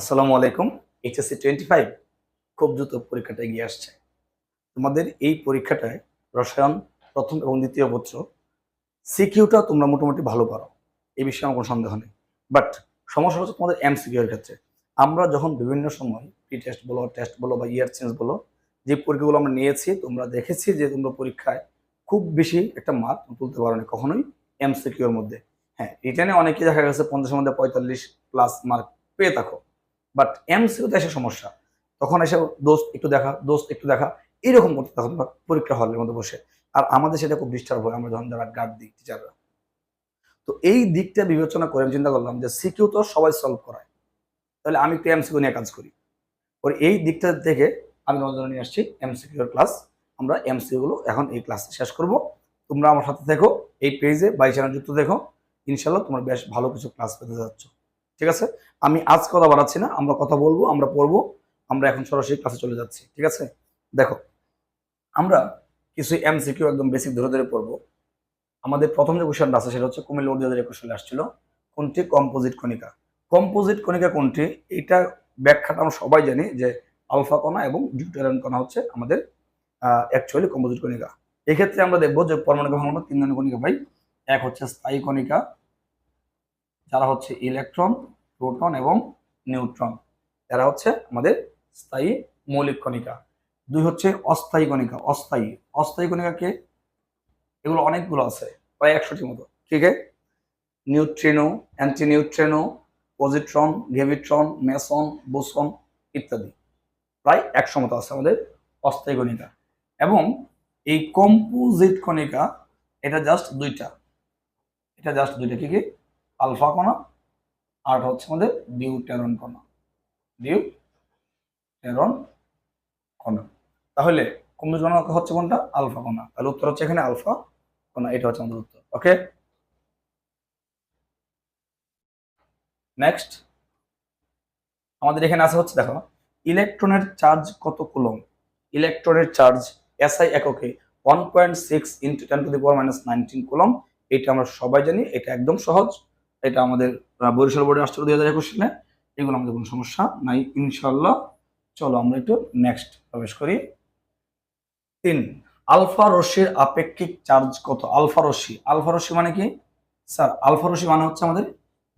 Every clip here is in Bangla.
আসসালামু আলাইকুম। এইচএসসি টোয়েন্টি ফাইভ খুব দ্রুত পরীক্ষাটা এগিয়ে আসছে। তোমাদের এই পরীক্ষাটায় রসায়ন প্রথম এবং দ্বিতীয় বছর সিকিউটা তোমরা মোটামুটি ভালো পারো। এই বিষয়ে আমার কোনো সন্দেহ নেই। বাট সমস্যা হচ্ছে তোমাদের এম সিকিউর ক্ষেত্রে। আমরা যখন বিভিন্ন সময় প্রি টেস্ট বলো টেস্ট বলো বা ইয়ার চেঞ্জ বলো, যে পরীক্ষাগুলো আমরা নিয়েছি, তোমরা দেখেছি যে তোমরা পরীক্ষায় খুব বেশি একটা মার্ক তুলতে পারো না কখনোই এম সিকিউর মধ্যে। হ্যাঁ রিটার্নে অনেকে দেখা গেছে পঞ্চাশের মধ্যে পঁয়তাল্লিশ প্লাস মার্ক পেয়ে থাকো। বাট এমসিউতে এসে সমস্যা। তখন এসে দোস্ত একটু দেখা, দোস্ত একটু দেখা। এইরকম করতে তখন পরীক্ষা হলের মধ্যে বসে। আর আমাদের সেটা খুব ডিস্টার্ব হয়, আমরা যখন যারা গার্ড দিই টিচাররা তো এই দিকটা বিবেচনা করে আমি চিন্তা করলাম যে সিকিউ তো সবাই সলভ করায়। তাহলে আমি একটু এমসিকিউ নিয়ে কাজ করি। ওর এই দিকটা থেকে আমি তোমাদের নিয়ে আসছি এমসিকিউর ক্লাস আমরা এমসিকিউ গুলো এখন এই ক্লাসে শেষ করব। তোমরা আমার সাথে দেখো এই পেজে বাই চ্যানেল যুক্ত দেখো ইনশাল্লাহ তোমরা বেশ ভালো কিছু ক্লাস পেতে যাচ্ছ। ঠিক আছে? আমি আজ কথা বাড়াচ্ছি না, আমরা কথা বলব, আমরা পড়ব, আমরা এখন সরাসরি ক্লাসে চলে যাচ্ছি, ঠিক আছে? দেখো, আমরা কিছু এমসিকিউ একদম বেসিক ধরে ধরে পড়ব। আমাদের প্রথম যে কোশ্চেনটা আছে সেটা হচ্ছে কুমিল্লা দুই হাজার একুশ আসছিল। কোনটি? কম্পোজিট কণিকা। কম্পোজিট কণিকা কোনটি? এটা ব্যাখ্যাটা আমরা সবাই জানি যে আলফা কণা এবং ডিউটেরিয়ান কণা হচ্ছে আমাদের অ্যাকচুয়ালি কম্পোজিট কণিকা। এক্ষেত্রে আমরা দেখব যে পরমাণু গঠন আমরা তিন ধরনের কণিকা পাই এক হচ্ছে স্থায়ী কণিকা, যারা হচ্ছে ইলেকট্রন প্রোটন এবং নিউট্রন এরা হচ্ছে আমাদের স্থায়ী মৌলিক কণিকা। দুই হচ্ছে অস্থায়ী কণিকা, অস্থায়ী। অস্থায়ী কণিকাকে এগুলো অনেকগুলো আছে, প্রায় একশোটির মতো। ঠিক আছে neutrino, antineutrino positron graviton meson boson ইত্যাদি। প্রায় একশো মতো আছে আমাদের অস্থায়ী কণিকা। এবং এই কম্পোজিট কণিকা, এটা জাস্ট দুইটা। এটা জাস্ট দুইটা কি কি? আলফা কণা আর হচ্ছে আমাদের ডিউটেরন কণা। ডিউটেরন কণা। তাহলে কম্পিউটার কণা হচ্ছে কোনটা? আলফা কণা। তাহলে উত্তর হচ্ছে এখানে আলফা কণা, এটা হচ্ছে আমাদের উত্তর। ওকে নেক্সট আমাদের এখানে আছে হচ্ছে, দেখো, ইলেকট্রনের চার্জ কত কুলম ইলেকট্রনের চার্জ এসআই এককে one point six into ten to the power minus nineteen coulomb এটা আমরা সবাই জানি, এটা একদম সহজ। এটা আমাদের বরিশাল বোর্ডে আসছিল দুই হাজার একুশ সালে। এগুলো আমাদের কোনো সমস্যা নাই ইনশাল্লাহ চলো আমরা একটু নেক্সট প্রবেশ করি। তিন, আলফা রশ্মির আপেক্ষিক চার্জ কত? আলফা রশ্মি। আলফা রশ্মি মানে কি? স্যার, আলফা রশ্মি মানে হচ্ছে আমাদের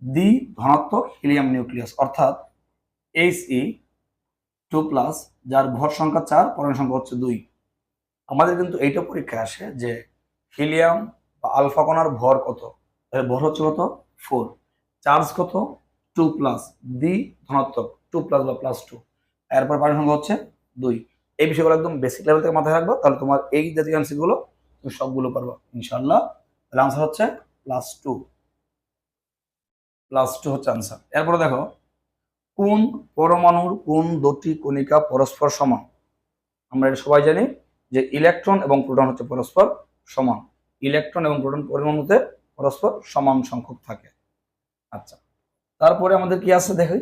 দ্বি ধনাত্মক হিলিয়াম নিউক্লিয়াস, অর্থাৎ এইচ ই টু প্লাস যার ভর সংখ্যা চার, পরমাণু সংখ্যা হচ্ছে দুই। আমাদের কিন্তু এইটা পরীক্ষায় আসে যে হিলিয়াম বা আলফা কণার ভর কত? ভর হচ্ছে কত? ফোর। চার্জ কত? টু প্লাস দ্বি ধনাত্মক, টু প্লাস বা প্লাস টু। এরপর পারমাণু সংখ্যা হচ্ছে দুই। এই বিষয়গুলো একদম বেসিক লেভেল থেকে মাথায় রাখব, তাহলে তোমার এই জাতীয় অ্যান্সারগুলো তুমি সবগুলো পারবা ইনশাল্লাহ তাহলে আনসার হচ্ছে প্লাস টু প্লাস টু হচ্ছে আনসার এরপরে দেখো, কোন পরমাণুর কোন দুটি কণিকা পরস্পর সমান? আমরা এটা সবাই জানি যে ইলেকট্রন এবং প্রোটন হচ্ছে পরস্পর সমান। ইলেকট্রন এবং প্রোটন পরমাণুতে পরস্পর সমান সংখ্যক থাকে। আচ্ছা তারপরে আমাদের কি আছে দেখি?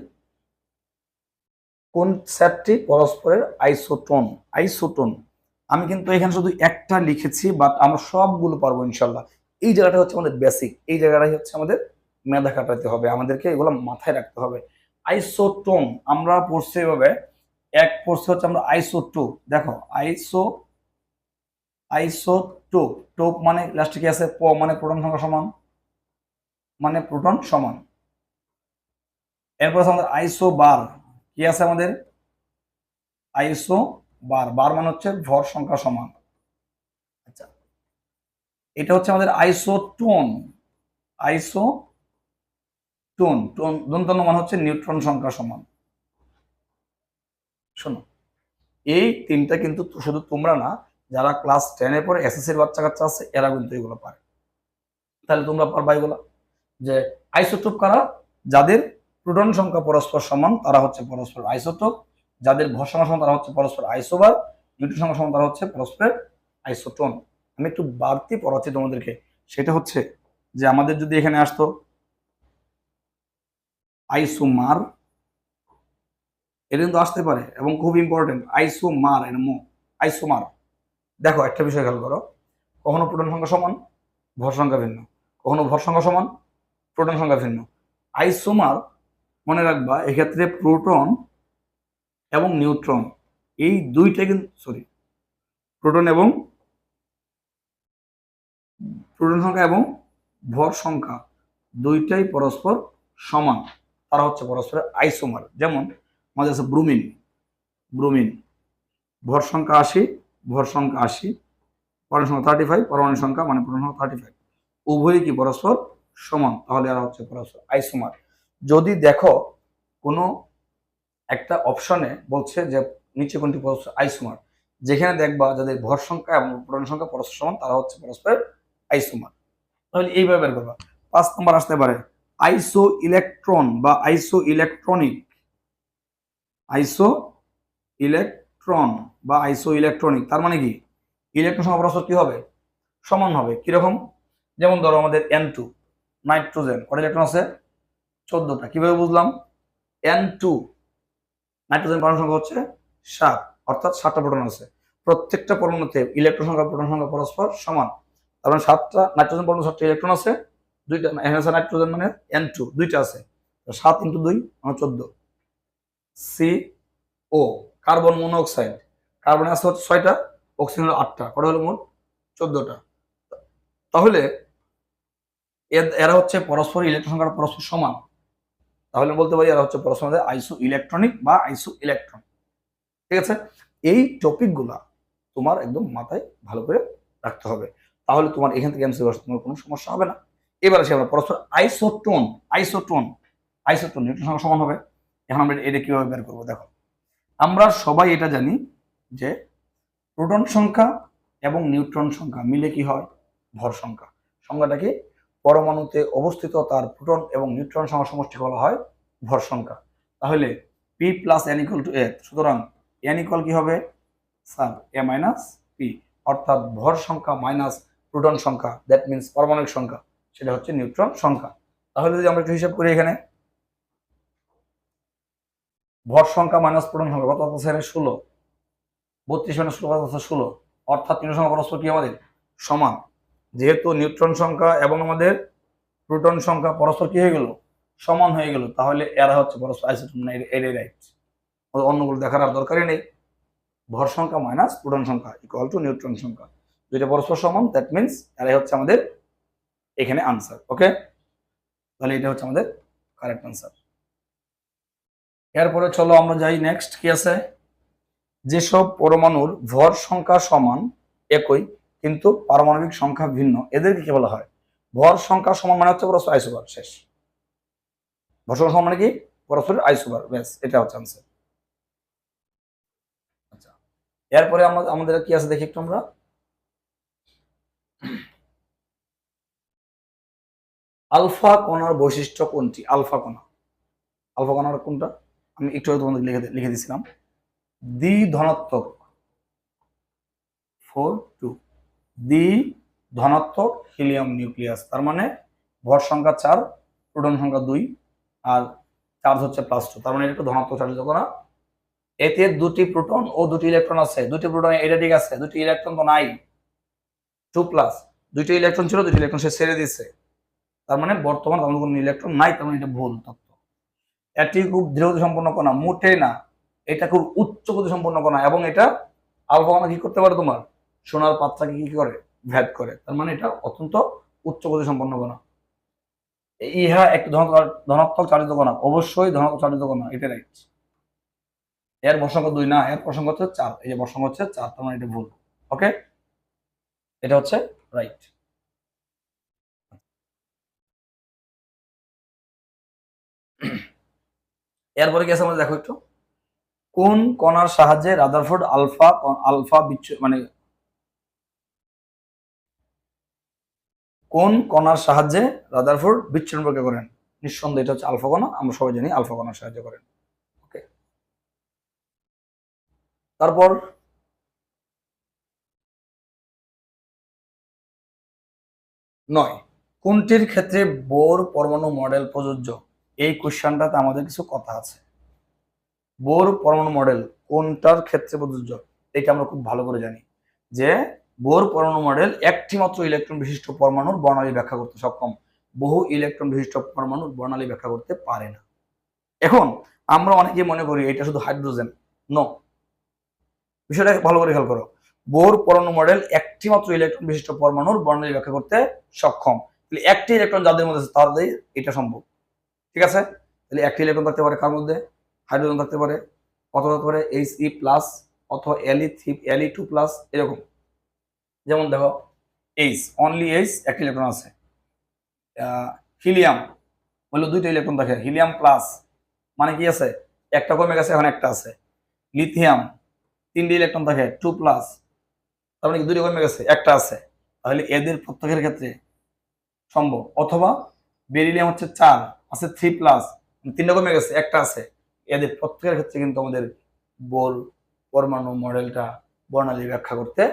কোন সেটটি পরস্পরের আইসোটোন? আইসোটোন, আমি কিন্তু এখানে শুধু একটা লিখেছি বাট আমরা সবগুলো পারব ইনশাল্লাহ। এই জায়গাটা হচ্ছে আমাদের বেসিক এই জায়গাটাই হচ্ছে আমাদের মেধা কাটাতে হবে। আমাদেরকে এগুলো মাথায় রাখতে হবে। আইসোটোন, আমরা পড়ছি এভাবে, এক পড়ছে হচ্ছে আমরা আইসো টু। দেখো, আইসো আইসো টোপ টোপ মানে লাস্টে কি আছে? প মানে প্রোটন সংখ্যা সমান। মানে প্রোটন সমান। এরপর আছে আমাদের আইসো বার কি আছে আমাদের? আইসো বার বার মানে হচ্ছে ভর সংখ্যা সমান। আচ্ছা। এটা হচ্ছে আমাদের আইসো টোন আইসো টোন টোন দন্তন্য মানে হচ্ছে নিউট্রন সংখ্যা সমান। শোনো, এই তিনটা কিন্তু শুধু তোমরা না যারা ক্লাস টেনে পরে এসএসসির বাচ্চা কাচ্চা আছে, এরা কিন্তু এগুলো পারে। তাহলে তোমরা পারবা এগুলো। যে আইসোটোপ কারা? যাদের প্রোটন সংখ্যা পরস্পর সমান, তারা হচ্ছে পরস্পর আইসোটোপ যাদের ভর সংখ্যা সমান, তারা হচ্ছে পরস্পর আইসোবার নিউট্রন সংখ্যা সমান, তারা হচ্ছে পরস্পর আইসোটোন আমি একটু বাড়তি পড়াচ্ছি তোমাদেরকে। সেটা হচ্ছে যে আমাদের যদি এখানে আসতো আইসোমার এটা কিন্তু আসতে পারে এবং খুব ইম্পর্টেন্ট আইসোমার এর মো আইসোমার দেখো, একটা বিষয় খেয়াল করো। কখনো প্রোটন সংখ্যা সমান, ভর সংখ্যা ভিন্ন। কখনো ভর সংখ্যা সমান, প্রোটন সংখ্যা ভিন্ন। আইসোমার, মনে রাখবা, এক্ষেত্রে প্রোটন এবং নিউট্রন, এই দুইটা কিন্তু সরি প্রোটন এবং প্রোটন সংখ্যা এবং ভর সংখ্যা দুইটাই পরস্পর সমান। তারা হচ্ছে পরস্পরের আইসোমার। যেমন, আমাদের আছে ব্রুমিন। ব্রুমিন, ভর সংখ্যা আশি ভর সংখ্যা আশি, পরমাণু সংখ্যা থার্টি ফাইভ পরমাণু সংখ্যা মানে প্রোটন সংখ্যা থার্টি ফাইভ উভয়ই কি পরস্পর সমান? তাহলে এরা হচ্ছে পরস্পর। আইসোমার। যদি দেখো কোনো একটা অপশনে বলছে যে নিচে কোনটি পরস্পর? আইসোমার। যেখানে দেখবা যাদের ভর সংখ্যা এবং প্রোটন সংখ্যা পরস্পর সমান, তারা হচ্ছে পরস্পর আইসোমার। তাহলে এইভাবে বের করবা। পাঁচ নম্বর আসতে পারে। আইসো ইলেকট্রন বা আইসো ইলেকট্রনিক আইসো ইলেকট্রন বা আইসো ইলেকট্রনিক তার মানে কি? ইলেকট্রন সংখ্যা কি হবে? সমান হবে। কীরকম? যেমন ধরো আমাদের এন টু নাইট্রোজেন কটা ইলেকট্রন আছে? চোদ্দটা। কীভাবে বুঝলাম? এন টু নাইট্রোজেন পরমাণু সংখ্যা হচ্ছে সাত, অর্থাৎ সাতটা প্রোটন আছে। প্রত্যেকটা পরমাণুতে ইলেকট্রন সংখ্যা প্রোটন সংখ্যা, পরস্পর সমান। তার মানে সাতটা নাইট্রোজেন পরমাণু সাতটা ইলেকট্রন আছে, দুইটা, এখানে নাইট্রোজেন মানে এন টু দুইটা আছে। সাত ইন্টু দুই মানে চোদ্দ। C O carbon monoxide. Carbon আছে হচ্ছে ছয়টা, অক্সিজেন হলো আটটা, কটা হলো মোট? চোদ্দটা। তাহলে এর- হচ্ছে পরস্পর ইলেকট্রন সংখ্যা পরস্পর সমান। তাহলে বলতে পারি এরা হচ্ছে পরস্পর আইসো ইলেকট্রনিক বা আইসো ইলেকট্রন ঠিক আছে? এই টপিকগুলা তোমার একদম মাথায় ভালো করে রাখতে হবে। তাহলে তোমার এখান থেকে এমসি তোমার কোনো সমস্যা হবে না। এবার আসি আমরা পরস্পর আইসোটোন আইসোটোন আইসোটোন নিউট্রন সমান হবে। এখন আমরা এটা কীভাবে বের করব? দেখো। আমরা সবাই এটা জানি যে প্রোটন সংখ্যা এবং নিউট্রন সংখ্যা মিলে কি হয়? ভর সংখ্যা। সংখ্যাটাকে পরমাণুতে অবস্থিত তার প্রোটন এবং নিউট্রন সংখ্যা সমষ্টি বলা হয় ভর সংখ্যা। তাহলে P plus N equal to A সুতরাং এন ইকুয়াল কি হবে? স্যার এ মাইনাস পি অর্থাৎ ভর সংখ্যা মাইনাস প্রোটন সংখ্যা দ্যাট মিনস পারমাণবিক সংখ্যা, সেটা হচ্ছে নিউট্রন সংখ্যা। তাহলে যদি আমরা একটু হিসাব করি এখানে ভর সংখ্যা মাইনাস প্রোটন সংখ্যা কত এখানে ষোলো। বত্রিশ মাইনাস ষোলো কত ষোলো। অর্থাৎ নিউট্রন সংখ্যা পরস্পর কি আমাদের? সমান। যেহেতু নিউট্রন সংখ্যা এবং আমাদের প্রোটন সংখ্যা পরস্পর কি হয়ে গেল? সমান হয়ে গেল। তাহলে এরা হচ্ছে পরস্পর আইসোটোপ না এটাই রাইট অন্যগুলো দেখার আর দরকারই নেই। ভর সংখ্যা মাইনাস প্রোটন সংখ্যা ইকুয়াল টু নিউট্রন সংখ্যা। দুইটা পরস্পর সমান দ্যাট মিনস এরাই হচ্ছে আমাদের এখানে আনসার ওকে তাহলে এটা হচ্ছে আমাদের কারেক্ট আনসার এরপরে চলো আমরা যাই নেক্সট কি আছে? যেসব পরমাণুর ভর সংখ্যা সমান একই, কিন্তু পারমাণবিক সংখ্যা ভিন্ন, এদেরকে কি বলা হয়? ভর সংখ্যা সমান মানে হচ্ছে পরস্পর আইসোবার, শেষ। ভর সংখ্যা সমান মানে কি? পরস্পরের আইসোবার, ব্যাস, এটা হচ্ছে আনসার আচ্ছা এরপরে আমরা, আমাদের কি আছে দেখি একটু আমরা? আলফা কণার বৈশিষ্ট্য কোনটি? আলফা কণা। আলফা কণার কোনটা? আমি একটু তোমাদের লিখে লিখে দিয়েছিলাম দ্বি ধনাত্মক। ফোর টু দ্বি ধনাত্মক হিলিয়াম নিউক্লিয়াস। তার মানে ভর সংখ্যা চার, প্রোটন সংখ্যা দুই, আর চার্জ হচ্ছে প্লাস টু তার মানে এটা ধনাত্মক চার্জ কণা এতে দুটি প্রোটন ও দুটি ইলেকট্রন আছে। দুটি প্রোটন এটা ঠিক আছে, দুটি ইলেকট্রন তো নাই। টু প্লাস দুটি ইলেকট্রন ছিল দুটি ইলেকট্রন সে ছেড়ে দিচ্ছে তার মানে বর্তমান আমাদের কোনো ইলেকট্রন নাই, তার মানে এটা ভুল। এটি খুব দৃঢ়তা সম্পন্ন কণা মোটে না। এটা খুব উচ্চ গতি সম্পন্ন কণা এবং এটা আলফা কণা কি করতে পারে তোমার? সোনার পাত্রাকে কি করে? ভেদ করে। তার মানে এটা অত্যন্ত উচ্চ গতি সম্পন্ন কণা। ইহা একটি ধনাত্মক চালিত কণা। অবশ্যই ধনাত্মক চালিত কণা এটা রাইট এর প্রসঙ্গ দুই না, এর প্রসঙ্গ হচ্ছে চার। এই যে বর্ষাঙ্ক হচ্ছে চার, তার মানে এটা ভুল। ওকে এটা হচ্ছে রাইট এরপরে আছে আমাদের দেখো একটু? কোন কণার সাহায্যে রাদারফোর্ড আলফা আলফা বিচ্ছ মানে কোন কণার সাহায্যে রাদারফোর্ড বিচ্ছুরণ প্রক্রিয়া করেন? নিঃসন্দেহে এটা হচ্ছে আলফা কণা, আমরা সবাই জানি আলফা কণার সাহায্য করেন। ওকে। তারপর নয়। কোনটির ক্ষেত্রে বোর পরমাণু মডেল প্রযোজ্য? এই কোশ্চেনটাতে আমাদের কিছু কথা আছে। বোর পরমাণু মডেল কোনটার ক্ষেত্রে প্রযোজ্য? এটা আমরা খুব ভালো করে জানি। যে বোর পরমাণু মডেল একটি মাত্র ইলেকট্রন বিশিষ্ট পরমাণুর বর্ণালী ব্যাখ্যা করতে সক্ষম। বহু ইলেকট্রন বিশিষ্ট পরমাণুর বর্ণালী ব্যাখ্যা করতে পারে না। এখন আমরা অনেকে মনে করি এটা শুধু হাইড্রোজেন। নো বিষয়টা ভালো করে খেয়াল করো। বোর পরমাণু মডেল একটি মাত্র ইলেকট্রন বিশিষ্ট পরমাণুর বর্ণালী ব্যাখ্যা করতে সক্ষম। একটি ইলেকট্রন যাদের মধ্যে তাদের এটা সম্ভব। ঠিক আছে? তাহলে একটি ইলেকট্রন থাকতে পারে কার মধ্যে? হাইড্রোজেন থাকতে পারে অথবা থাকতে পারে? এইচ ই প্লাস অথবা L E three L E two plus এরকম। যেমন দেখো এইচ অনলি এইচ একটি ইলেকট্রন আছে। হিলিয়াম বলল দুইটা ইলেকট্রন থাকে হিলিয়াম প্লাস মানে কি আছে? একটা কমে গেছে, এখন একটা আছে। লিথিয়াম তিনটি ইলেকট্রন থাকে টু প্লাস তার মানে কি দুইটা কমে গেছে, একটা আছে। তাহলে এদের প্রত্যেকের ক্ষেত্রে সম্ভব। অথবা বেরিলিয়াম হচ্ছে চার আছে থ্রি প্লাস তিনটা কমে গেছে, একটা আছে। এদের প্রত্যেকের ক্ষেত্রে কিন্তু আমাদের বোর পরমাণু মডেলটা বর্ণালী ব্যাখ্যা করতে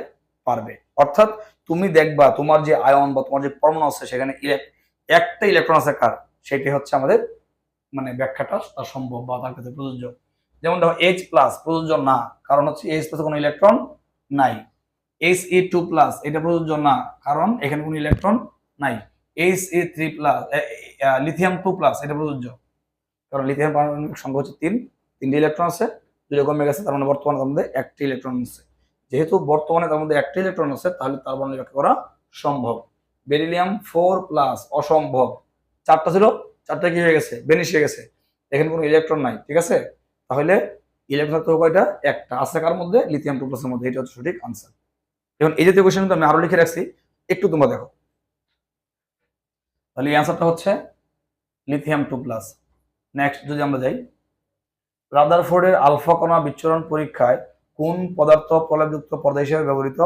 পারবে। অর্থাৎ তুমি দেখবা তোমার যে আয়ন বা তোমার যে পরমাণু আছে, সেখানে একটা ইলেকট্রন আছে কার? সেটি হচ্ছে আমাদের মানে ব্যাখ্যাটা তার সম্ভব বা তার ক্ষেত্রে প্রযোজ্য। যেমন দেখো এইচ প্লাস প্রযোজ্য না, কারণ হচ্ছে এইচ প্লাসে কোনো ইলেকট্রন নাই। এইচ ই টু প্লাস এটা প্রযোজ্য না, কারণ এখানে কোনো ইলেকট্রন নাই। H E three plus lithium two plus এটা প্রযোজ্য। কারণ লিথিয়াম পারমাণবিক সংখ্যা হচ্ছে তিন, তিনটি ইলেকট্রন আছে দুটো কমে গেছে তার মানে বর্তমানে তার মধ্যে একটি ইলেকট্রন আছে। যেহেতু বর্তমানে তার মধ্যে একটি ইলেকট্রন আছে, তাহলে তার বর্ণ ব্যাখ্যা করা সম্ভব। বেরিলিয়াম ফোর প্লাস অসম্ভব। চারটা ছিল, চারটা কি হয়ে গেছে? বেনিশ হয়ে গেছে। এখানে কোনো ইলেকট্রন নাই, ঠিক আছে? তাহলে ইলেকট্রন হবে কয়টা? একটা। আছে কার মধ্যে? লিথিয়াম টু প্লাসের মধ্যে, এটা হচ্ছে সঠিক আনসার এখন এই জাতীয় কোয়েশ্চেন কিন্তু আমি আরও লিখে রাখছি, একটু তোমরা দেখো। তাহলে এই আনসারটা হচ্ছে লিথিয়াম টু প্লাস নেক্সট যদি আমরা যাই রাদারফোর্ডের আলফা কণা বিচ্ছুরণ পরীক্ষায় কোন পদার্থ প্রলেপযুক্ত পর্দা হিসেবে ব্যবহৃত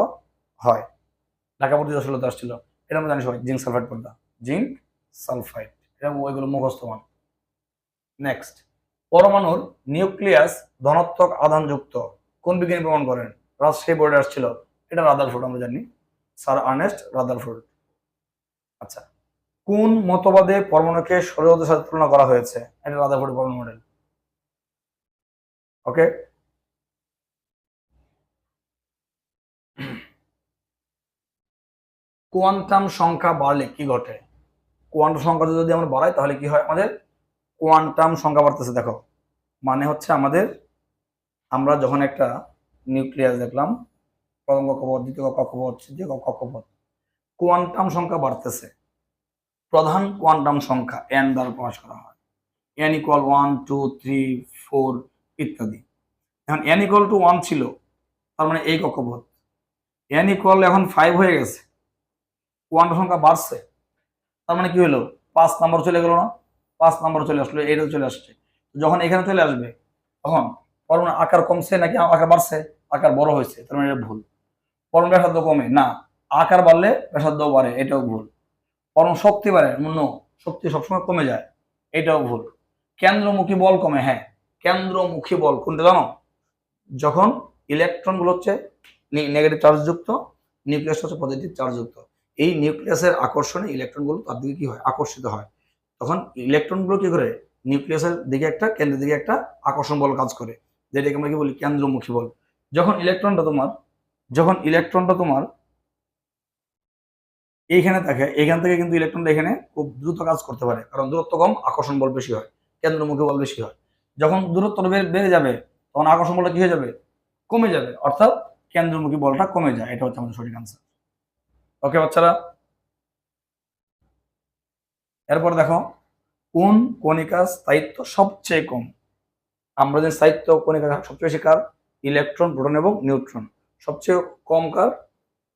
হয়? ঢাকা পর্যন্ত আসলে আসছিল। এটা আমরা জানি সবাই, জিঙ্ক সালফাইড পর্দা। জিঙ্ক সালফাইড এটা ওইগুলো মুখস্থমান নেক্সট পরমাণুর নিউক্লিয়াস ধনাত্মক আধানযুক্ত কোন বিজ্ঞানী প্রমাণ করেন? রাজশাহী বোর্ডে আসছিল। এটা রাদারফোর্ড আমরা জানি। Sir Ernest Rutherford. আচ্ছা কোন মতবাদে পরমাণুকে সৌরজগতের সাথে তুলনা করা হয়েছে? এটা রাদারফোর্ড পরমাণু মডেল। ওকে কোয়ান্টাম সংখ্যা বাড়লে কি ঘটে? কোয়ান্টাম সংখ্যা যদি আমরা বাড়াই, তাহলে কি হয় আমাদের? কোয়ান্টাম সংখ্যা বাড়তেছে, দেখো। মানে হচ্ছে আমাদের, আমরা যখন একটা নিউক্লিয়াস দেখলাম, প্রথম কক্ষপথ, দ্বিতীয় কক্ষপথ, তৃতীয় কক্ষপথ, কোয়ান্টাম সংখ্যা বাড়তেছে। প্রধান কোয়ান্টাম সংখ্যা এন দ্বারা প্রকাশ করা হয়। N equal one two three four ইত্যাদি। এখন এন ইকুয়াল টু ওয়ান ছিল, তার মানে এই কক্ষপথ। এন ইকুয়াল এখন ফাইভ হয়ে গেছে। কোয়ান্টাম সংখ্যা বাড়ছে। তার মানে কি হলো? পাঁচ নাম্বার চলে গেল না? পাঁচ নাম্বার চলে আসলো, এইটাও চলে আসছে। যখন এখানে চলে আসবে, তখন পরমাণু আকার কমছে নাকি আকার বাড়ছে? আকার বড় হয়েছে, তার মানে এটা ভুল। পরম ব্যাসার্ধ কমে। না, আকার বাড়লে ব্যাসার্ধ বাড়ে, এটাও ভুল। পরম শক্তি বাড়ে নো শক্তি সবসময় কমে যায়। এটাও ভুল। কেন্দ্রমুখী বল কমে হ্যাঁ কেন্দ্রমুখী বল কোনটা জানো? যখন ইলেকট্রনগুলো হচ্ছে নেগেটিভ চার্জযুক্ত নিউক্লিয়াস হচ্ছে পজিটিভ চার্জযুক্ত এই নিউক্লিয়াসের আকর্ষণে ইলেকট্রনগুলো তার দিকে কি হয়? আকর্ষিত হয়। তখন ইলেকট্রনগুলো কি করে? নিউক্লিয়াসের দিকে একটা, কেন্দ্রের দিকে একটা আকর্ষণ বল কাজ করে। যেটাকে আমরা কি বলি? কেন্দ্রমুখী বল। যখন ইলেকট্রনটা তোমার, যখন ইলেকট্রনটা তোমার এইখানে থাকে এখান থেকে কিন্তু ইলেকট্রনটা এখানে খুব দ্রুত কাজ করতে পারে। কারণ দূরত্ব কম, আকর্ষণ বল বেশি হয়, কেন্দ্রমুখী বল বেশি হয়। যখন দূরত্ব বেড়ে যাবে, তখন আকর্ষণ বলটা কি হয়ে যাবে? কমে যাবে। অর্থাৎ কেন্দ্রমুখী বলটা কমে যায়। এটা হচ্ছে আমাদের সঠিক আনসার ওকে বাচ্চারা? এরপর দেখো, কোন কণিকার স্থায়িত্ব সবচেয়ে কম? আমরা যে স্থায়িত্ব কণিকা সবচেয়ে বেশি কার? ইলেকট্রন প্রোটন এবং নিউট্রন সবচেয়ে কম কার?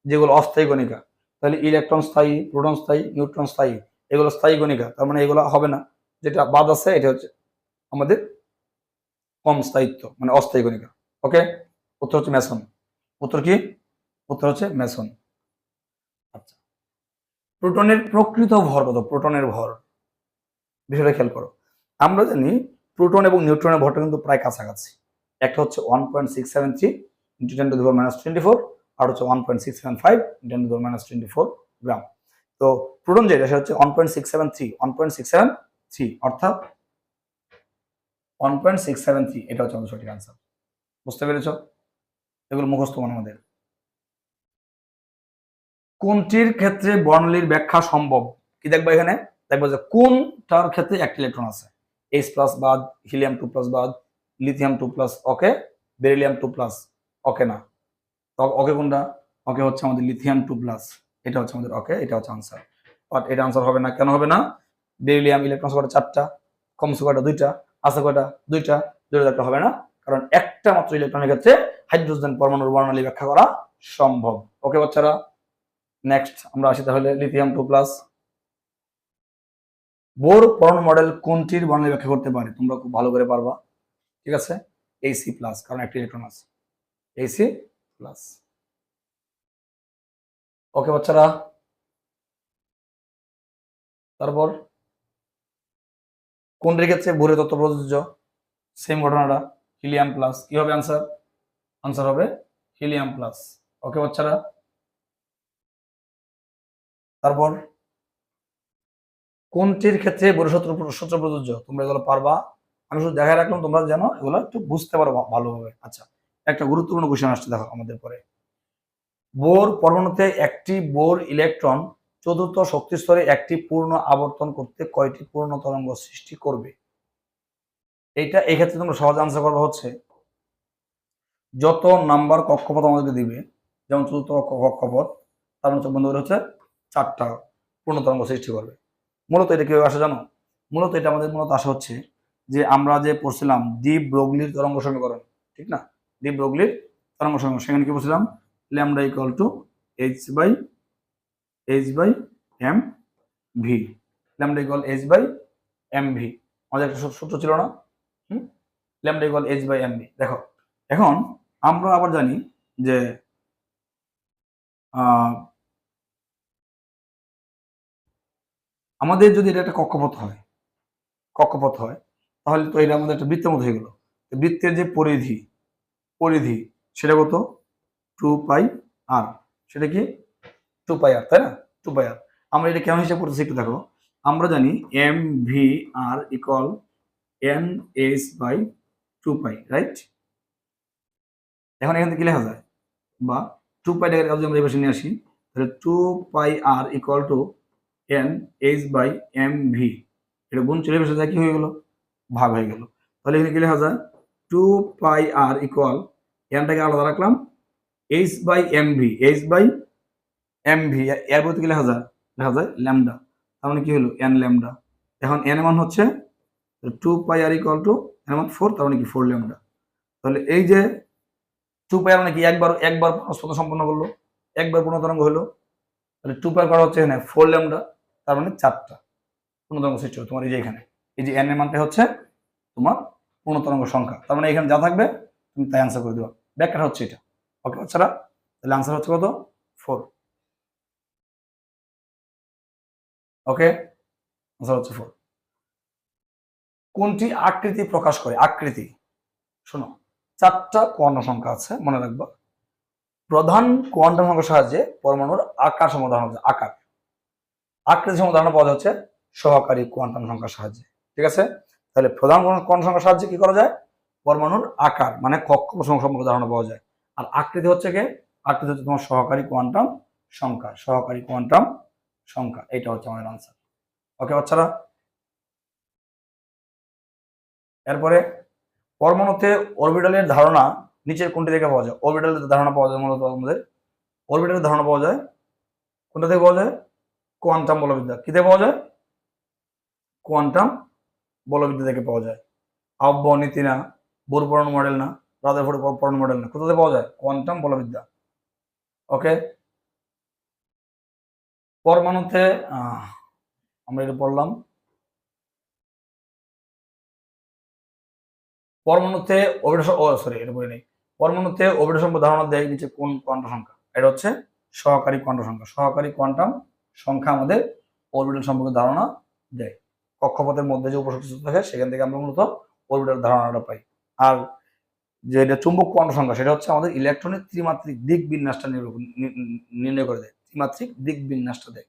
যেগুলো অস্থায়ী কণিকা। তাহলে ইলেকট্রন স্থায়ী, প্রোটন স্থায়ী, নিউট্রন স্থায়ী, এগুলো স্থায়ী কণিকা, তার মানে এগুলো হবে না। যেটা বাদ আছে, এটা হচ্ছে আমাদের কম স্থায়িত্ব মানে অস্থায়ী কণিকা। ওকে? উত্তর হচ্ছে মেসন। উত্তর কি? উত্তর হচ্ছে মেসন। আচ্ছা। প্রোটনের প্রকৃত ভর কত? প্রোটনের ভর। বিষয়টা খেয়াল করো। আমরা জানি প্রোটন এবং নিউট্রনের ভরটা কিন্তু প্রায় কাছাকাছি। একটা হচ্ছে one point six seven three into ten to minus twenty four আর হচ্ছে one point six seven five ten to minus twenty four gram তো প্রোটন যেটা, সেটা হচ্ছে one point six seven three one point six seven three অর্থাৎ one point six seven three এটা হচ্ছে আমাদের সঠিক আনসার বুঝতে পেরেছ? এগুলো মুখস্থ মনে আমাদের। কোনটির ক্ষেত্রে বর্ণালীর ব্যাখ্যা সম্ভব? কি দেখব এখানে? দেখব যে কোনটার ক্ষেত্রে একটি ইলেকট্রন আছে। এইচ প্লাস বাদ হিলিয়াম টু প্লাস বাদ lithium two plus okay beryllium two plus okay না? ওকে কোনটা ওকে হচ্ছে আমাদের লিথিয়াম টু প্লাস এটা হচ্ছে আমাদের ওকে এটা হচ্ছে আনসার বাট এটা আনসার হবে না, কেন হবে না? বেরিলিয়াম ইলেকট্রন কয়টা চারটা কমসে কয়টা দুইটা আছে কয়টা দুইটা দুইটা একটা হবে না, কারণ একটা মাত্র ইলেকট্রনের ক্ষেত্রে হাইড্রোজেন পরমাণুর বর্ণালী ব্যাখ্যা করা সম্ভব। ওকে বাচ্চারা নেক্সট আমরা আসি তাহলে লিথিয়াম টু প্লাস বোর পরমাণু মডেল কোনটির বর্ণালী ব্যাখ্যা করতে পারে? তোমরা খুব ভালো করে পারবা। ঠিক আছে? এসি প্লাস কারণ একটা ইলেকট্রন আছে। AC plus. ওকে, বাচ্চারা। তারপর কোনটির ক্ষেত্রে ভোরে তত্ত্ব প্রযোজ্য? সেম ঘটনাটা, হিলিয়াম প্লাস। কি হবে আনসার আনসার হবে হিলিয়াম প্লাস। ওকে, বাচ্চারা। তারপর, কোনটির ক্ষেত্রে বড় সূত্র প্রযোজ্য? তোমরা এগুলো পারবা। আমি শুধু দেখায় রাখলাম, তোমরা যেন এগুলো একটু বুঝতে পারো ভালোভাবে। আচ্ছা একটা গুরুত্বপূর্ণ কোশ্চেন আসছে দেখো আমাদের পরে। বোর পরমাণুতে একটি বোর ইলেকট্রন চতুর্থ শক্তি স্তরে একটি পূর্ণ আবর্তন করতে কয়টি পূর্ণ তরঙ্গ সৃষ্টি করবে? এইটা এই ক্ষেত্রে তোমরা সহজ আনসার করবা হচ্ছে, যত নাম্বার কক্ষপথ আমাদেরকে দিবে, যেমন চতুর্থ কক্ষ- কক্ষপথ, তার মধ্যে চোখ বন্ধ হচ্ছে চারটা পূর্ণ তরঙ্গ সৃষ্টি করবে। মূলত এটা কীভাবে আসে জানো? মূলত এটা আমাদের মূলত আসা হচ্ছে যে আমরা যে পড়ছিলাম দ্বীপ ব্রগলির তরঙ্গ সমীকরণ, ঠিক না? দ্বীপ ব্রগলির তরঙ্গ সমীকরণ সেখানে কি বলছিলাম? Lambda equal to H by H by M V lambda equal H by M V আমাদের একটা সূত্র ছিল না? হুম? Lambda equal H by M V দেখো, এখন আমরা আবার জানি যে আমাদের যদি এটা একটা কক্ষপথ হয় কক্ষপথ হয়, তাহলে তো এটা আমাদের একটা বৃত্তের মতো হয়ে গেল। বৃত্তের যে পরিধি পরিধি, সেটা কত? টু পাই আর সেটা কি? টু পাই আর তাই না? টু পাই আর আমরা এটা কেমন হিসাব করতেছি একটু দেখো। আমরা জানি M V R equal N S by two pi right এখন এখান থেকে লেখা যায়? বা টু পাইটাকে যদি আমরা এই পাশে নিয়ে আসি, তাহলে two pi R equal to N H by M V এটা গুণ চলে বসে যায় কি হয়ে গেল? ভাগ হয়ে গেল। তাহলে এখানে কি লেখা যায়? টু পাই আর ইকুয়াল এনটাকে আলাদা রাখলাম H by M V H by M V এর বলতে লেখা যায় লেখা যায় ল্যামডা তার মানে কি হলো? এন ল্যামডা এখন এন মান হচ্ছে two pi R equal to N মান ফোর তার মানে কি? ফোর ল্যামডা তাহলে এই যে টু পাই মানে কি? একবার একবার প্রস্তুত সম্পন্ন করল, একবার পূর্ণ তরঙ্গ হলো, তাহলে টু পাই করা হচ্ছে এখানে ফোর ল্যামডা তার মানে চারটা, পূর্ণতরঙ্গ সৃষ্টি হবে তোমার এই যে এখানে। এই যে এন এর মানটা হচ্ছে তোমার পূর্ণতরঙ্গ সংখ্যা। তার মানে এখানে যা থাকবে, তুমি তাই আনসার করে দিবা। ব্যাখ্যাটা হচ্ছে এটা। ওকে বাচ্চারা, তাহলে আনসার হচ্ছে কত? ফোর ওকে আনসার হচ্ছে ফোর কোনটি আকৃতি প্রকাশ করে? আকৃতি। শোনো, চারটা কোয়ান্টাম সংখ্যা আছে, মনে রাখবা। প্রধান কোয়ান্টাম সংখ্যার সাহায্যে পরমাণুর আকার সমাধান হচ্ছে, আকার। আকৃতি সমাধান পাওয়া যাচ্ছে সহকারী কোয়ান্টাম সংখ্যার সাহায্যে। ঠিক আছে? তাহলে প্রধান সংখ্যার সাহায্যে কি করা যায়? পরমাণুর আকার মানে কক্ষ প্রসঙ্গ সম্পর্কে ধারণা পাওয়া যায়। আর আকৃতি হচ্ছে কি? আকৃতি হচ্ছে তোমার সহকারী কোয়ান্টাম সংখ্যা, সহকারী কোয়ান্টাম সংখ্যা এটা হচ্ছে আমাদের আনসার ওকে বাচ্চারা? এরপরে, পরমাণুতে অরবিটালের ধারণা নিচের কোনটি থেকে পাওয়া যায়? অরবিটালের ধারণা পাওয়া যায় মূলত আমাদের। অরবিটালের ধারণা পাওয়া যায়, কোনটা থেকে পাওয়া যায়? কোয়ান্টাম বলবিদ্যা। কি থেকে পাওয়া যায়? কোয়ান্টাম বলবিদ্যা থেকে পাওয়া যায়। আব্য নীতি না বোর পড়ানো মডেল না রাদারফোর্ড পড়ানো মডেল না কোথা থেকে পাওয়া যায়? কোয়ান্টাম বলবিদ্যা। ওকে? পরমাণুতে আমরা এটা পড়লাম। পরমাণুতে সরি এটা বলি নেই পরমাণুতে অবিরাস ধারণা দেয় নিচে কোন কোয়ান্টাম সংখ্যা? এটা হচ্ছে সহকারী কোয়ান্টাম সংখ্যা। সহকারী কোয়ান্টাম সংখ্যা আমাদের অরবিটাল সম্পর্কে ধারণা দেয়। কক্ষপথের মধ্যে যে উপশক্তি থাকে, সেখান থেকে আমরা মূলত অরবিটাল ধারণাটা পাই। আর যেটা চুম্বক কোয়ান্টাম সংখ্যা, সেটা হচ্ছে আমাদের ইলেকট্রনিক ত্রিমাত্রিক দিক বিন্যাসটা নির্ণয় করে দেয়। ত্রিমাত্রিক দিক বিন্যাসটা দেয়।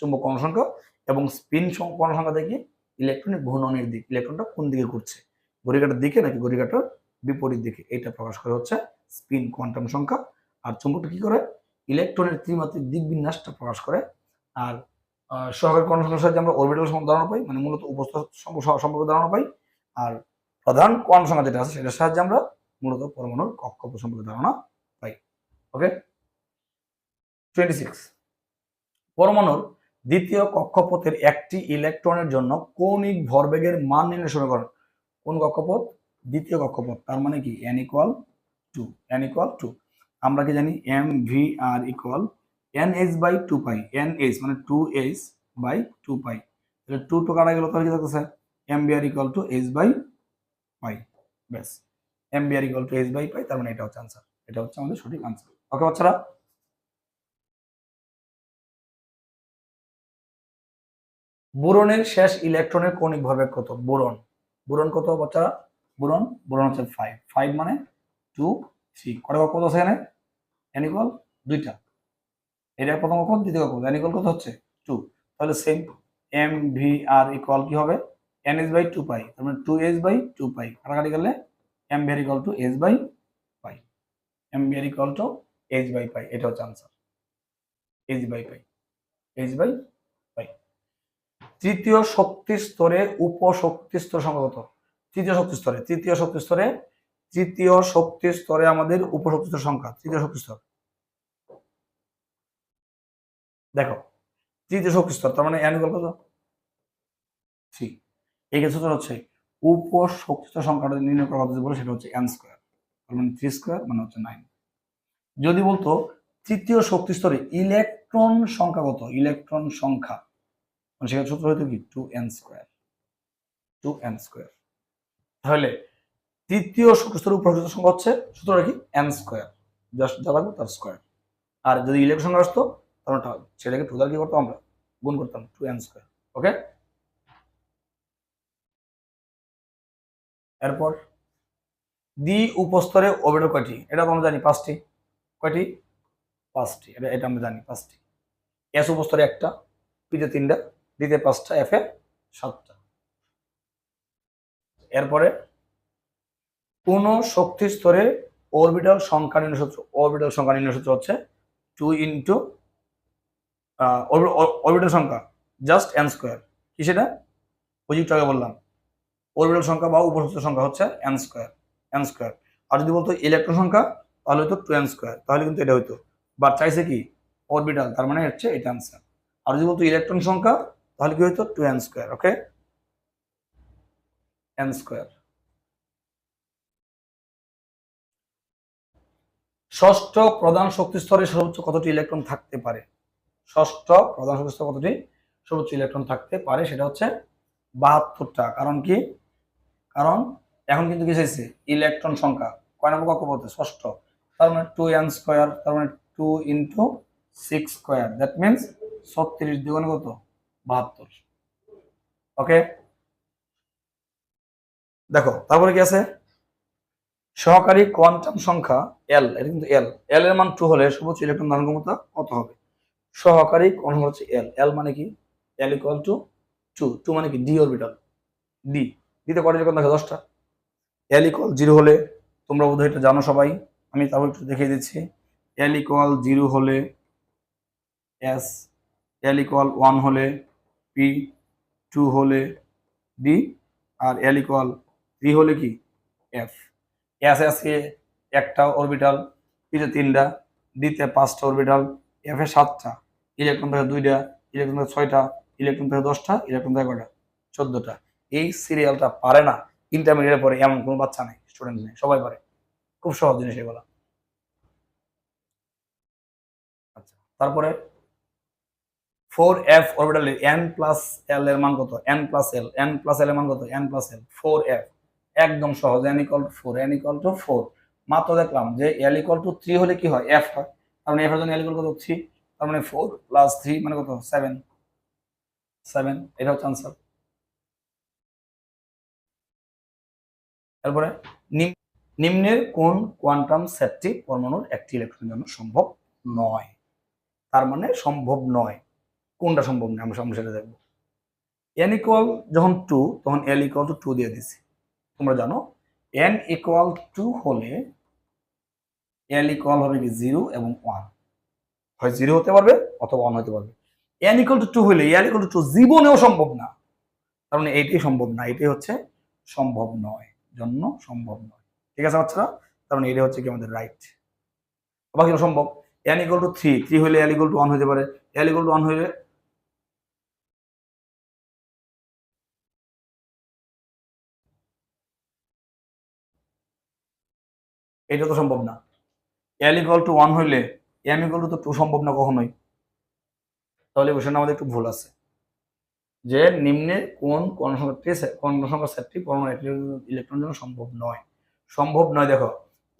চুম্বক কোয়ান্টাম সংখ্যা এবং স্পিন কোয়ান্টাম সংখ্যা দেখি ইলেকট্রনিক ঘূর্ণনের দিক ইলেকট্রনটা কোন দিকে ঘুরছে? ঘড়িকাটার দিকে নাকি ঘড়িকাটার বিপরীত দিকে? এটা প্রকাশ করে হচ্ছে স্পিন কোয়ান্টাম সংখ্যা। আর চুম্বকটা কি করে? ইলেকট্রনের ত্রিমাত্রিক দিক বিন্যাসটা প্রকাশ করে। আর সহকারী সংখ্যার সাহায্যে আমরা অরবিটাল ধারণা পাই মানে মূলত উপস্থিত সম্পর্কে ধারণা পাই। আর প্রধান কোয়ান্টাম সংখ্যা যেটা আছে, সেটার সাহায্যে আমরা মূলত পরমাণুর কক্ষপথ সম্পর্কে ধারণা পাই। ওকে টোয়েন্টি সিক্স পরমাণুর দ্বিতীয় কক্ষপথের একটি ইলেকট্রনের জন্য কৌণিক ভরবেগের মান নির্ণয় শুরু করেন। কোন কক্ষপথ? দ্বিতীয় কক্ষপথ। তার মানে কি? N equal two N equal two আমরা কি জানি? M V R equal N H by two pi N H মানে two H by two pi তাহলে টু টু কাটা গেল, তাহলে কি থাকতেছে? M B R equal to H by pi ব্যাস। M B R equal to H by pi তার মানে এটা হচ্ছে আনসার এটা হচ্ছে আমাদের সঠিক আনসার ওকে বাচ্চারা? বোরনের শেষ ইলেকট্রনের কৌণিক ভরবেগ কত? বোরন। বোরন কত, বাচ্চারা? বোরন বোরন হচ্ছে ফাইভ ফাইভ মানে টু থ্রি কটা কত আছে এখানে? এন ইকুয়াল দুইটা। এটা প্রথম কখন, দ্বিতীয় কখন? এন ইকুয়াল কত হচ্ছে? টু তাহলে same m v r equal কি হবে? N s by two pi তার মানে two s by two pi কাটাকাটি করলে m v r equal to s by pi m v r equal to h by pi এটা হচ্ছে answer h by pi h by pi তৃতীয় শক্তি স্তরে উপশক্তি স্তর কত? তৃতীয় শক্তি স্তরে, তৃতীয় শক্তি স্তরে, তৃতীয় শক্তি স্তরে আমাদের উপশক্তি সংখ্যা, তৃতীয় শক্তি স্তর। দেখো, তৃতীয় শক্তি স্তর তার মানে এন কত? থ্রি এই ক্ষেত্রে হচ্ছে উপশক্তি স্তর সংখ্যাটা নির্ণয় করা বলে, সেটা হচ্ছে এন স্কোয়ার তার মানে থ্রি স্কোয়ার মানে হচ্ছে নাইন যদি বলতো তৃতীয় শক্তি স্তরে ইলেকট্রন সংখ্যা কত? ইলেকট্রন সংখ্যা। মানে সেখানে সূত্র হয়তো কি? Two n square two n square তাহলে তৃতীয় শক্তি শক্তিস্তরের উপর সংখ্যা হচ্ছে সূত্রটা কি? এন স্কোয়ার জাস্ট যা লাগবে তার স্কোয়ার আর যদি ইলেকট্রন সংখ্যা আসতো তাহলে ওটা- সেটাকে করতাম আমরা? গুণ করতাম টু এন স্কোয়ার ওকে এরপর দ্বি উপস্তরে অবিডো কয়টি? এটা তো আমরা জানি, পাঁচটি। কয়টি? পাঁচটি। এটা এটা আমরা জানি, পাঁচটি। এস উপস্তরে একটা, পিতে তিনটা, দিতে পাঁচটা, এফ এ সাতটা। এরপরে, কোন শক্তি স্তরে অরবিটাল সংখ্যা নির্ণয় সূত্র অরবিটাল সংখ্যা নির্ণয় সূত্র হচ্ছে টু ইন্টু অরবিটাল সংখ্যা জাস্ট এন স্কোয়ার কি সেটা? ওই আগে বললাম। অরবিটাল সংখ্যা বা উপশক্তি সংখ্যা হচ্ছে এন স্কোয়ার এন স্কোয়ার আর যদি বলতো ইলেকট্রন সংখ্যা, তাহলে হতো টু এন স্কোয়ার তাহলে কিন্তু এটা হইতো। বাট চাইছে কি? অরবিটাল তার মানে হচ্ছে এটা আনসার আর যদি বলতো ইলেকট্রন সংখ্যা, তাহলে কি হইতো? Two n square okay n square ষষ্ঠ প্রধান শক্তি স্তরে সর্বোচ্চ কতটি ইলেকট্রন থাকতে পারে? ষষ্ঠ প্রধান স্তরে কতটি? সর্বোচ্চ ইলেকট্রন থাকতে পারে, সেটা হচ্ছে বাহাত্তরটা। কারণ কি? কারণ এখন কিন্তু কি চাইছে ইলেকট্রন সংখ্যা। কয় নম্বর কক্ষপথে? ষষ্ঠ। তার মানে টু এন স্কোয়ার তার মানে two into six square that means ছত্রিশ দ্বিগুণে কত? বাহাত্তর। ওকে দেখো, তারপরে কি আছে? সহকারী কোয়ান্টাম সংখ্যা এল এটা কিন্তু এল এল এর মান টু হলে সর্বোচ্চ ইলেকট্রন ধারণ ক্ষমতা কত হবে? সহকারী কোয়ান্টাম হচ্ছে এল এল মানে কি? L equal to two two মানে কি? ডি অরবিটাল ডি ডিতে কটা ইলেকট্রন থাকে দশটা। এল ইকুয়াল জিরো হলে তোমরা বোধহয় এটা জানো সবাই। আমি তারপর একটু দেখিয়ে দিচ্ছি। এল ইকুয়াল জিরো হলে এস এল ইকুয়াল ওয়ান হলে পি টু হলে ডি আর এল ইকুয়াল থ্রি হলে কি? এফ এস এস এ একটা অরবিটাল পিতে তিনটা ডিতে পাঁচটা অরবিটাল এফ এ সাতটা। ইলেকট্রন থাকে দুইটা, ইলেকট্রন থাকে ছয়টা, ইলেকট্রন থাকে দশটা, ইলেকট্রন থাকে কয়টা? চোদ্দটা। এই সিরিয়ালটা পারে না ইন্টারমিডিয়েট পরে এমন কোনো বাচ্চা নেই স্টুডেন্ট নেই, সবাই পারে। খুব সহজ জিনিস এগুলো। আচ্ছা তারপরে ফোর এফ অরবিটালে এন প্লাস এল এর মান কত? N plus l n plus l এর মান কত? N plus l four f একদম সহজ n equal to four n equal to four মাত্র দেখলাম যে এল ইকুয়াল টু থ্রি হলে কি হয়? এফ হয়। কারণ এফ এর জন্য এল ইকুয়াল কত থ্রি তার মানে ফোর প্লাস থ্রি মানে কত? সেভেন সেভেন এটা হচ্ছে আনসার তারপরে নিম- নিম্নের কোন কোয়ান্টাম সেটটি পরমাণুর একটি ইলেকট্রনের জন্য সম্ভব নয়? তার মানে সম্ভব নয়। কোনটা সম্ভব নয়? আমরা আমরা সেটা দেখব। এন ইকুয়াল যখন টু তখন এল ইকুয়াল টু টু দিয়ে দিছি। তোমরা জানো এন ইকুয়াল টু হলে এল ইকুয়াল হবে কি জিরো এবং ওয়ান হয় জিরো হতে পারবে অথবা অন হতে পারবে। এন ইকুয়াল টু টু হলে এল ইকুয়াল টু টু জীবনেও সম্ভব না। তার মানে এইটাই সম্ভব না, এটাই হচ্ছে সম্ভব নয়, জন্য সম্ভব নয়। ঠিক আছে বাচ্চারা? তার মানে এটা হচ্ছে কি আমাদের রাইট কেন সম্ভব? N equal to three three হলে এল ইকুয়াল টু ওয়ান হতে পারে। এল ইকুয়াল টু ওয়ান হলে এটা তো সম্ভব না। এল ইকুয়াল টু ওয়ান হইলে ইকুয়াল টু তো সম্ভব না কখনোই। তাহলে কোশ্চেন আমাদের একটু ভুল আছে। যে নিম্নে কোন কোন সংখ্যাটি সেটটি পরমাণু ইলেকট্রন জন্য সম্ভব নয়। সম্ভব নয়, দেখো।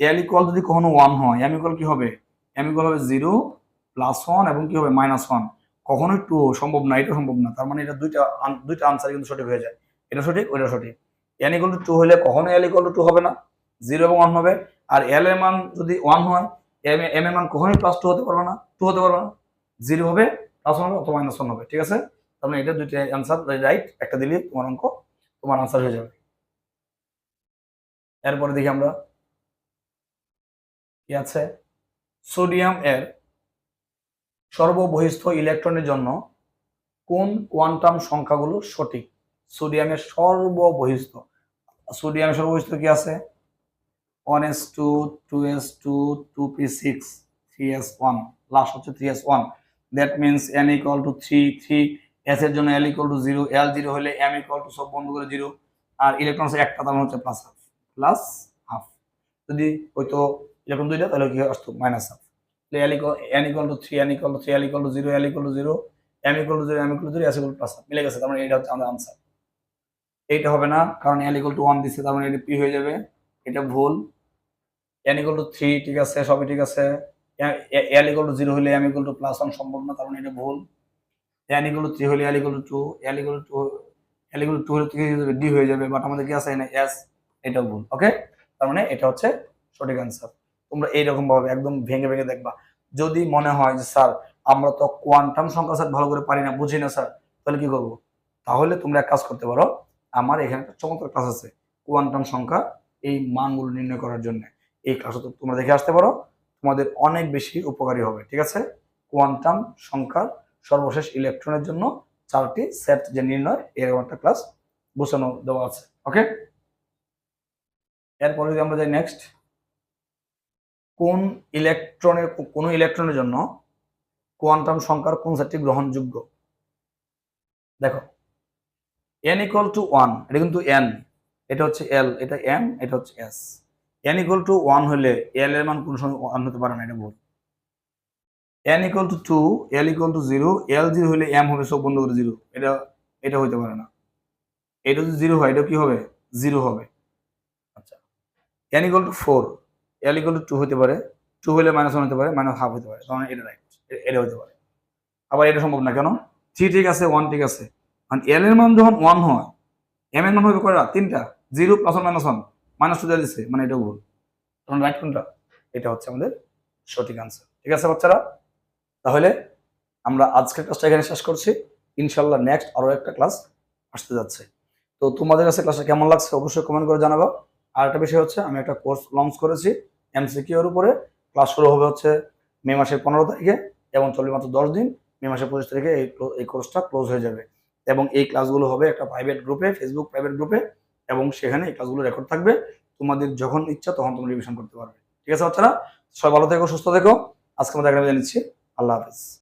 এল ইকুয়াল যদি কখনো ওয়ান হয় এম ইকুয়াল কি হবে? এম ইকুয়াল হবে জিরো প্লাস ওয়ান এবং কি হবে? মাইনাস ওয়ান কখনোই টু সম্ভব না, এটা সম্ভব না। তার মানে এটা দুইটা দুইটা আনসার কিন্তু সঠিক হয়ে যায়। এটা সঠিক, ওইটা সঠিক। এন ইকুয়াল টু টু হলে কখনো এল ইকুয়াল টু হবে না। জিরো এবং ওয়ান হবে। আর এল এর মান যদি ওয়ান হয় এম এম এর মান কখনোই প্লাস টু হতে পারবে না টু হতে পারবে না জিরো হবে প্লাস ওয়ান হবে অথবা মাইনাস ওয়ান হবে, ঠিক আছে? মানে এটা দুইটা অ্যান্সার রাইট একটা দিলে তোমার অঙ্ক, তোমার আনসার হয়ে যাবে। এরপরে দেখি আমরা কি আছে? সোডিয়াম এর সর্ববহিস্থ ইলেকট্রনের জন্য কোন কোয়ান্টাম সংখ্যাগুলো সঠিক? সোডিয়ামের সর্ববহিস্থ সোডিয়ামের সর্ববহিস্থ কি আছে? One s two two s two two p six three s one last হচ্ছে three s one that means n equal to three three s এর জন্য l equal to zero l zero হলে এম টু সব বন্ধ করে জিরো আর ইলেকট্রন একটা তার মানে হচ্ছে প্লাস হাফ প্লাস হাফ যদি হয়তো ইলেকট্রন দুইটা তাহলে কি আসতো minus half l equal n equal to three n equal to three l equal to zero l zero m m plus half মিলে গেছে তার মানে এটা হচ্ছে আমাদের আনসার এইটা হবে না কারণ এল ইকুয়াল টু ওয়ান দিচ্ছে তার মানে এটা পি হয়ে যাবে এটা ভুল। এন ইকুয়াল টু থ্রি ঠিক আছে, সবই ঠিক আছে। এল ইকুয়াল টু জিরো হলে m equal to plus one সম্ভব না মানে এটা ভুল। এন ইকুয়াল টু থ্রি হলে l equal to two l equal to l equal to হলে কি হয়ে ডি হয়ে যাবে বাট আমাদের কি আছে এখানে? এস এটাও ভুল ওকে তার মানে এটা হচ্ছে সঠিক অ্যান্সার তোমরা এইরকম ভাবে একদম ভেঙে ভেঙে দেখবা। যদি মনে হয় যে, স্যার, আমরা তো কোয়ান্টাম সংখ্যা স্যার ভালো করে পারি না, বুঝি না, স্যার, তাহলে কি করব? তাহলে তোমরা এক কাজ করতে পারো, আমার এখানে একটা চমৎকার ক্লাস আছে কোয়ান্টাম সংখ্যা এই মানগুলো নির্ণয় করার জন্য। এই ক্লাসে তোমরা দেখে আসতে পারো, তোমাদের অনেক বেশি উপকারী হবে, ঠিক আছে? কোয়ান্টাম সংখ্যার সর্বশেষ ইলেকট্রনের জন্য চারটি সেট যে নির্ণয় এরকম একটা ক্লাস বোঝানো দেওয়া আছে ওকে এরপরে যদি আমরা যাই নেক্সট কোন ইলেকট্রনের কোন ইলেকট্রনের জন্য কোয়ান্টাম সংখ্যার কোন সেটটি গ্রহণযোগ্য? দেখো এন ইকুয়াল টু ওয়ান এটা কিন্তু এন এটা হচ্ছে এল এটা এম এটা হচ্ছে s n equal to one হলে এল এর মান কোন সময় ওয়ান হতে পারে না, এটা ভুল। N equal to two l equal to zero l zero হলে এম হবে সব বন্ধ করে জিরো এটা এটা হইতে পারে না। এটা যদি জিরো হয়, এটা কি হবে? জিরো হবে। আচ্ছা। N equal to four l equal to two হতে পারে। টু হলে মাইনাস ওয়ান হতে পারে মাইনাস হাফ হতে পারে। তখন এটা রাইট এটা হতে পারে। আবার এটা সম্ভব না, কেন? থ্রি ঠিক আছে ওয়ান ঠিক আছে। কারণ এল এর মান যখন ওয়ান হয় এম এর মান হবে কয়টা? তিনটা। Zero plus minus one minus two দিচ্ছে মানে এটা ভুল। তখন রাইট কোনটা? এটা হচ্ছে আমাদের সঠিক আনসার ঠিক আছে বাচ্চারা? তাহলে আমরা আজকের ক্লাসটা এখানে শেষ করছি। ইনশাল্লাহ নেক্সট আরও একটা ক্লাস আসতে যাচ্ছে। তো তোমাদের কাছে ক্লাসটা কেমন লাগছে অবশ্যই কমেন্ট করে জানাব। আর একটা বিষয় হচ্ছে, আমি একটা কোর্স লঞ্চ করেছি এমসিকিউর উপরে। ক্লাস শুরু হবে হচ্ছে মে মাসের পনেরো তারিখে এবং চলবে মাত্র দশ দিন। মে মাসের পঁচিশ তারিখে এই এই কোর্সটা ক্লোজ হয়ে যাবে। এবং এই ক্লাসগুলো হবে একটা প্রাইভেট গ্রুপে ফেসবুক প্রাইভেট গ্রুপে এবং সেখানে এই ক্লাসগুলো রেকর্ড থাকবে। তোমাদের যখন ইচ্ছা তখন তোমরা রিভিশন করতে পারবে। ঠিক আছে বাচ্চারা? সবাই ভালো থেকো, সুস্থ থেকো। আজকে আমাদের নিচ্ছি। আল্লাহ হাফিজ।